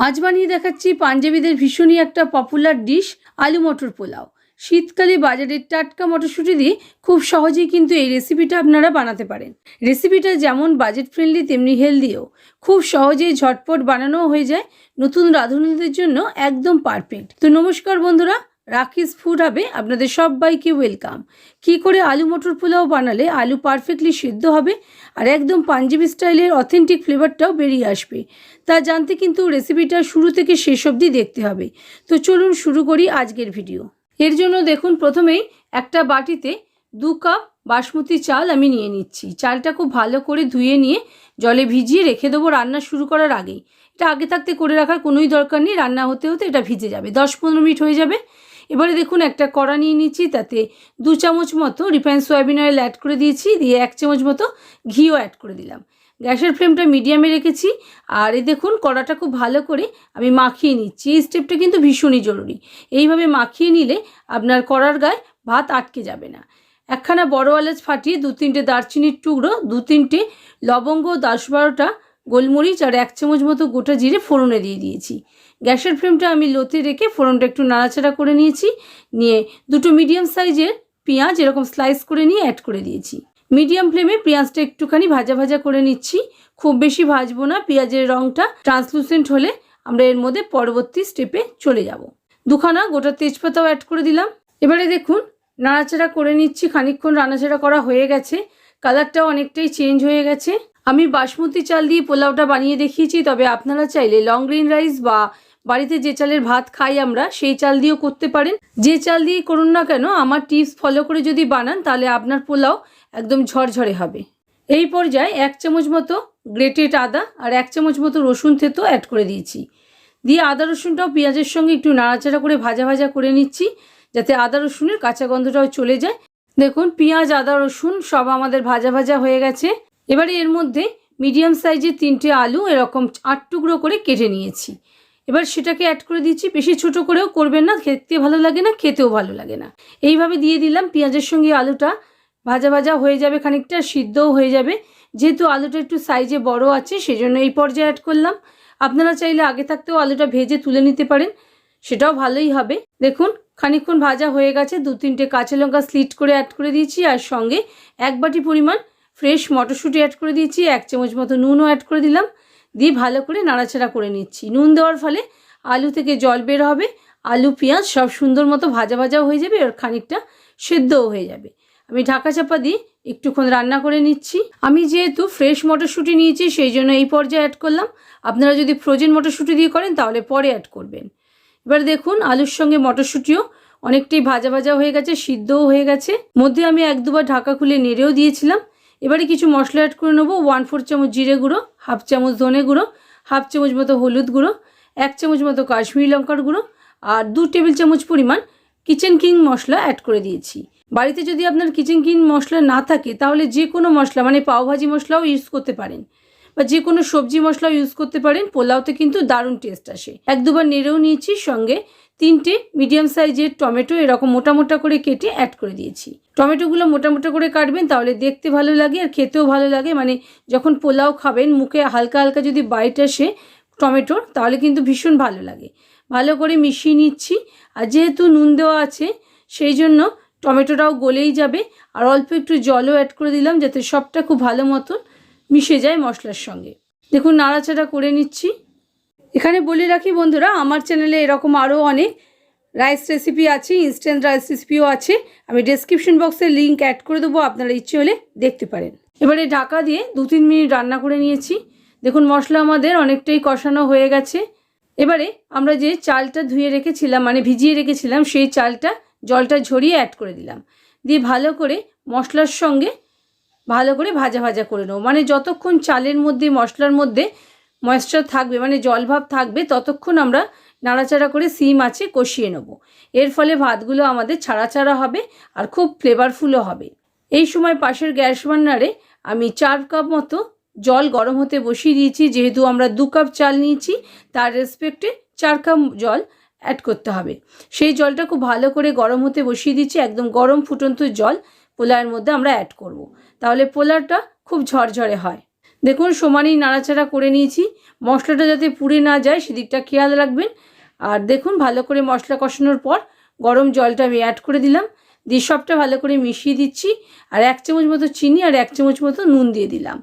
আজ বানিয়ে দেখাচ্ছি পাঞ্জাবিদের ভীষণই একটা পপুলার ডিশ আলু মটর পোলাও। শীতকালে বাজারের টাটকা মটরশুঁটি দিয়ে খুব সহজেই কিন্তু এই রেসিপিটা আপনারা বানাতে পারেন। রেসিপিটা যেমন বাজেট ফ্রেন্ডলি তেমনি হেলদিও খুব সহজেই ঝটপট বানানোও হয়ে যায়। নতুন রাঁধুনিদের জন্য একদম পারফেক্ট তো নমস্কার বন্ধুরা রাকিস ফুড হবে, আপনাদের সবাইকে ওয়েলকাম কি করে আলু মটর পোলাও বানালে আলু পারফেক্টলি সিদ্ধ হবে আর একদম পাঞ্জাবি স্টাইলের অথেন্টিক ফ্লেভারটাও বেরিয়ে আসবে। তা জানতে কিন্তু রেসিপিটা শুরু থেকে শেষ অবধি দেখতে হবে। তো চলুন শুরু করি আজকের ভিডিও এর জন্য দেখুন প্রথমেই একটা বাটিতে দু কাপ বাসমতি চাল আমি নিয়ে নিচ্ছি। চালটা খুব ভালো করে ধুয়ে নিয়ে জলে ভিজিয়ে রেখে দেবো রান্না শুরু করার আগেই। এটা আগে থাকতে করে রাখার কোনোই দরকার নেই, রান্না হতে হতে এটা ভিজে যাবে। দশ পনেরো মিনিট হয়ে যাবে। এবারে দেখুন একটা কড়া নিয়ে নিচ্ছি, তাতে দু চামচ মতো রিফাইন সয়াবিন অয়েল অ্যাড করে দিয়েছি, দিয়ে এক চামচ মতো ঘিও অ্যাড করে দিলাম। গ্যাসের ফ্লেমটা মিডিয়ামে রেখেছি, আর এই দেখুন কড়াটা খুব ভালো করে আমি মাখিয়ে নিচ্ছি। এই স্টেপটা কিন্তু ভীষণই জরুরি। এইভাবে মাখিয়ে নিলে আপনার কড়ার গায়ে ভাত আটকে যাবে না। একখানা বড় এলাচ ফাটিয়ে দু তিনটে দারচিনির টুকরো, দু তিনটে লবঙ্গ দশ বারোটা গোলমরিচ আর এক চামচ মতো গোটা জিরে ফোড়নে দিয়ে দিয়েছি। গ্যাসের ফ্লেমটা আমি লোতে রেখে ফোড়নটা একটু নাড়াচাড়া করে নিয়েছি। নিয়ে দুটো মিডিয়াম সাইজের পেঁয়াজ এরকম স্লাইস করে নিয়ে অ্যাড করে দিয়েছি। মিডিয়াম ফ্লেমে পেঁয়াজটা একটুখানি ভাজা ভাজা করে নিচ্ছি। খুব বেশি ভাজবো না, পেঁয়াজের রঙটা ট্রান্সলুসেন্ট হলে আমরা এর মধ্যে পরবর্তী স্টেপে চলে যাব। দুখানা গোটা তেজপাতাও অ্যাড করে দিলাম। এবারে দেখুন, নাড়াচাড়া করে নিচ্ছি, খানিকক্ষণ রান্নাচাড়া করা হয়ে গেছে। কালারটাও অনেকটাই চেঞ্জ হয়ে গেছে। আমি বাসমতি চাল দিয়ে পোলাওটা বানিয়ে দেখিয়েছি, তবে আপনারা চাইলে লং গ্রিন রাইস বা বাড়িতে যে চালের ভাত খাই আমরা, সেই চাল দিয়েও করতে পারেন। যে চাল দিয়ে করুন না কেন, আমার টিপস ফলো করে যদি বানান, তাহলে আপনার পোলাও একদম ঝরঝরে হবে। এই পর্যায়ে এক চামচ মতো গ্রেটেড আদা আর এক চামচ মতো রসুন থেতো অ্যাড করে দিয়েছি। দিয়ে আদা রসুনটাও পেঁয়াজের সঙ্গে একটু নাড়াচাড়া করে ভাজা ভাজা করে নিচ্ছি, যাতে আদা রসুনের কাঁচা গন্ধটাও চলে যায়। দেখুন, পেঁয়াজ, আদা, রসুন সব আমাদের ভাজা ভাজা হয়ে গেছে। এবারে এর মধ্যে মিডিয়াম সাইজের তিনটে আলু এরকম আট টুকরো করে কেটে নিয়েছি। এবার সেটাকে অ্যাড করে দিচ্ছি, বেশি ছোট করেও করবেন না, খেতে ভালো লাগে না, খেতেও ভালো লাগে না। এইভাবে দিয়ে দিলাম, পেঁয়াজের সঙ্গে আলুটা ভাজা ভাজা হয়ে যাবে খানিকটা, সিদ্ধও হয়ে যাবে। যেহেতু আলুটা একটু সাইজে বড় আছে, সেজন্য এই পর্যায়ে অ্যাড করলাম। আপনারা চাইলে আগে থাকতেও আলুটা ভেজে তুলে নিতে পারেন, সেটাও ভালোই হবে। দেখুন, খানিকক্ষণ ভাজা হয়ে গেছে দু তিনটে কাঁচা লঙ্কা স্লিট করে অ্যাড করে দিয়েছি, আর সঙ্গে এক বাটি পরিমাণ ফ্রেশ মটরশুঁটি অ্যাড করে দিয়েছি, এক চামচ মতো নুনও অ্যাড করে দিলাম। দিয়ে ভালো করে নাড়াচাড়া করে নিচ্ছি। নুন দেওয়ার ফলে আলু থেকে জল বের হবে, আলু, পেঁয়াজ সব সুন্দর মতো ভাজা ভাজাও হয়ে যাবে আর খানিকটা সেদ্ধও হয়ে যাবে। আমি ঢাকা চাপা দিয়ে একটুক্ষণ রান্না করে নিচ্ছি। আমি যেহেতু ফ্রেশ মটরশুঁটি নিয়েছি, সেই জন্য এই পর্যায়ে অ্যাড করলাম। আপনারা যদি ফ্রোজেন মটরশুঁটি দিয়ে করেন, তাহলে পরে অ্যাড করবেন। এবার দেখুন, আলুর সঙ্গে মটরশুঁটিও অনেকটাই ভাজা ভাজা হয়ে গেছে, সিদ্ধও হয়ে গেছে। মধ্যে আমি এক দুবার ঢাকা খুলে নেড়েও দিয়েছিলাম। এবারে কিছু মশলা অ্যাড করে নেব। ওয়ান ফোর চামচ জিরে গুঁড়ো হাফ চামচ ধনে গুঁড়ো হাফ চামচ মতো হলুদ গুঁড়ো, এক চামচ মতো কাশ্মীরি লঙ্কার গুঁড়ো আর দু টেবিল চামচ পরিমাণ কিচেন কিং মশলা অ্যাড করে দিয়েছি। বাড়িতে যদি আপনার কিচেন কিং মশলা না থাকে, তাহলে যে কোনো মশলা মানে পাওভাজি মশলাও ইউজ করতে পারেন। বা যে কোনো সবজি মশলাও ইউজ করতে পারেন, পোলাওতে কিন্তু দারুণ টেস্ট আসে। এক দুবার নেড়েও নিয়েছি, সঙ্গে তিনটে মিডিয়াম সাইজের টমেটো, এরকম মোটা মোটা করে কেটে অ্যাড করে দিয়েছি। টমেটোগুলো মোটা মোটা করে কাটবেন, তাহলে দেখতে ভালো লাগে আর খেতেও ভালো লাগে। মানে যখন পোলাও খাবেন, মুখে হালকা হালকা যদি বাইট আসে টমেটোর, তাহলে কিন্তু ভীষণ ভালো লাগে। ভালো করে মিশিয়ে নিচ্ছি, আর যেহেতু নুন দেওয়া আছে, সেই জন্য টমেটোটাও গলেই যাবে। আর অল্প একটু জলও অ্যাড করে দিলাম, যাতে সবটা খুব ভালো মতন মিশে যায় মশলার সঙ্গে। দেখুন, নাড়াচাড়া করে নিচ্ছি। এখানে বলে রাখি বন্ধুরা, আমার চ্যানেলে এরকম আরও অনেক রাইস রেসিপি আছে ইনস্ট্যান্ট রাইস রেসিপিও আছে। আমি ডেসক্রিপশন বক্সে লিঙ্ক অ্যাড করে দেবো, আপনারা ইচ্ছে হলে দেখতে পারেন। এবারে ঢাকা দিয়ে দু তিন মিনিট রান্না করে নিয়েছি। দেখুন, মশলা আমাদের অনেকটাই কষানো হয়ে গেছে। এবারে আমরা যে চালটা ধুয়ে রেখেছিলাম মানে ভিজিয়ে রেখেছিলাম, সেই চালটা জলটা ঝরিয়ে অ্যাড করে দিলাম। দিয়ে ভালো করে মশলার সঙ্গে ভালো করে ভাজা ভাজা করে নেব। মানে যতক্ষণ চালের মধ্যে, মশলার মধ্যে ময়েশ্চার থাকবে মানে জলভাব থাকবে, ততক্ষণ আমরা নাড়াচাড়া করে সিম আছে কষিয়ে নেব। এর ফলে ভাতগুলো আমাদের ছাড়া ছাড়া হবে আর খুব ফ্লেভারফুলও হবে। এই সময় পাশের গ্যাস বান্নারে আমি চার কাপ মতো জল গরম হতে বসিয়ে দিয়েছি, যেহেতু আমরা দু কাপ চাল নিয়েছি, তার রেসপেক্টে চার কাপ জল অ্যাড করতে হবে। সেই জলটা খুব ভালো করে গরম হতে বসিয়ে দিচ্ছি একদম গরম ফুটন্ত জল পোলাওয়ের মধ্যে আমরা অ্যাড করব। তাহলে পোলাওটা খুব ঝরঝরে হয়। দেখুন, সমানই নাড়াচাড়া করে নিয়েছি। মশলাটা যাতে পুড়ে না যায়, সেদিকটা খেয়াল রাখবেন। আর দেখুন, ভালো করে মশলা কষানোর পর গরম জলটা আমি অ্যাড করে দিলাম। দিয়ে সবটা ভালো করে মিশিয়ে দিচ্ছি। আর এক চামচ মতো চিনি আর এক চামচ মতো নুন দিয়ে দিলাম।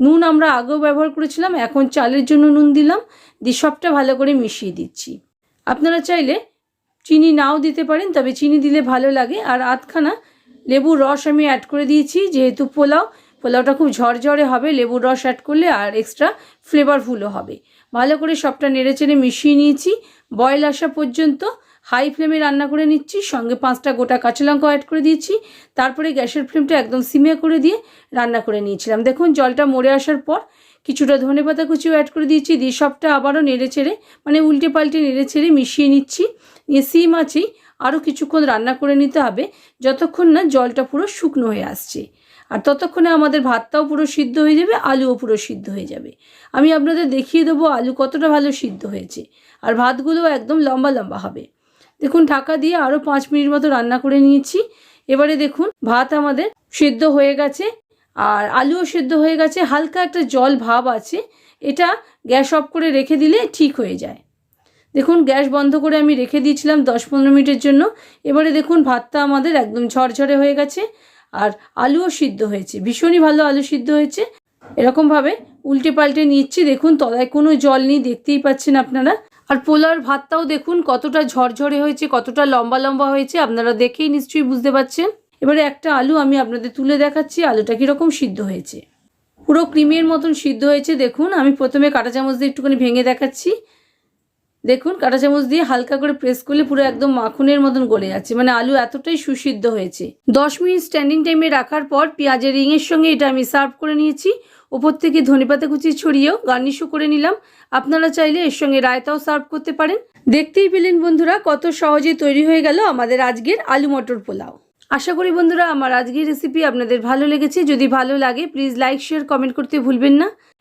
নুন আমরা আগেও ব্যবহার করেছিলাম, এখন চালের জন্য নুন দিলাম। দিয়ে সবটা ভালো করে মিশিয়ে দিচ্ছি। আপনারা চাইলে চিনি নাও দিতে পারেন, তবে চিনি দিলে ভালো লাগে। আর আধখানা লেবুর রস আমি অ্যাড করে দিয়েছি, যেহেতু পোলাও, পোলাওটা খুব ঝরঝরে হবে, লেবুর রস অ্যাড করলে আর এক্সট্রা ফ্লেভারফুলও হবে। ভালো করে সবটা নেড়েচেড়ে মিশিয়ে নিয়েছি। বয়েল আসা পর্যন্ত হাই ফ্লেমে রান্না করে নিচ্ছি, সঙ্গে পাঁচটা গোটা কাঁচা লঙ্কা অ্যাড করে দিয়েছি। তারপরে গ্যাসের ফ্লেমটা একদম সিমে করে দিয়ে রান্না করে নিয়েছিলাম। দেখুন, জলটা মরে আসার পর কিছুটা ধনে পাতা কুচিও অ্যাড করে দিয়েছি, দিয়ে সবটা আবারও নেড়ে চেড়ে মানে উল্টে পাল্টে নেড়ে চেড়ে মিশিয়ে নিচ্ছি। নিয়ে সিম আছেই আরও কিছুক্ষণ রান্না করে নিতে হবে, যতক্ষণ না জলটা পুরো শুকনো হয়ে আসছে। আর ততক্ষণে আমাদের ভাতটাও পুরো সিদ্ধ হয়ে যাবে, আলুও পুরো সিদ্ধ হয়ে যাবে। আমি আপনাদের দেখিয়ে দেবো আলু কতটা ভালো সিদ্ধ হয়েছে। আর ভাতগুলোও একদম লম্বা লম্বা হবে। দেখুন, ঢাকা দিয়ে আরও পাঁচ মিনিট মতো রান্না করে নিয়েছি। এবারে দেখুন, ভাত আমাদের সিদ্ধ হয়ে গেছে। আর আলুও সিদ্ধ হয়ে গেছে। হালকা একটা জল ভাব আছে। এটা গ্যাস অফ করে রেখে দিলে ঠিক হয়ে যায়। দেখুন, গ্যাস বন্ধ করে আমি রেখে দিয়েছিলাম দশ পনেরো মিনিটের জন্য। এবারে দেখুন, ভাতটা আমাদের একদম ঝরঝরে হয়ে গেছে আর আলুও সিদ্ধ হয়েছে, ভীষণই ভালো আলু সিদ্ধ হয়েছে। এরকমভাবে উল্টে পাল্টে নিচ্ছি, দেখুন, তলায় কোনো জল নেই, দেখতেই পাচ্ছেন আপনারা। আর পোলার ভাতটাও দেখুন, কতটা ঝরঝরে হয়েছে, কতটা লম্বা লম্বা হয়েছে, আপনারা দেখেই নিশ্চয়ই বুঝতে পারছেন। এবারে একটা আলু আমি আপনাদের তুলে দেখাচ্ছি, আলুটা কীরকম সিদ্ধ হয়েছে। পুরো ক্রিমের মতন সিদ্ধ হয়েছে, দেখুন, আমি প্রথমে কাঁটা চামচ দিয়ে একটুখানি ভেঙে দেখাচ্ছি। দেখুন, কাঁটা চামচ দিয়ে হালকা করে প্রেস করলে পুরো একদম মাখনের মতন গলে যাচ্ছে। মানে আলু এতটাই সুসিদ্ধ হয়েছে। দশ মিনিট স্ট্যান্ডিং টাইমে রাখার পর পেঁয়াজের রিংয়ের সঙ্গে এটা আমি সার্ভ করে নিয়েছি। ওপর থেকে ধনেপাতা কুচি ছড়িয়েও গার্নিশও করে নিলাম। আপনারা চাইলে এর সঙ্গে রায়তাও সার্ভ করতে পারেন। দেখতেই পেলেন বন্ধুরা, কত সহজে তৈরি হয়ে গেল আমাদের আজকের আলু মটর পোলাও। আশা করি বন্ধুরা, আমার আজকের রেসিপি আপনাদের ভালো লেগেছে। যদি ভালো লাগে প্লিজ লাইক শেয়ার কমেন্ট করতে ভুলবেন না।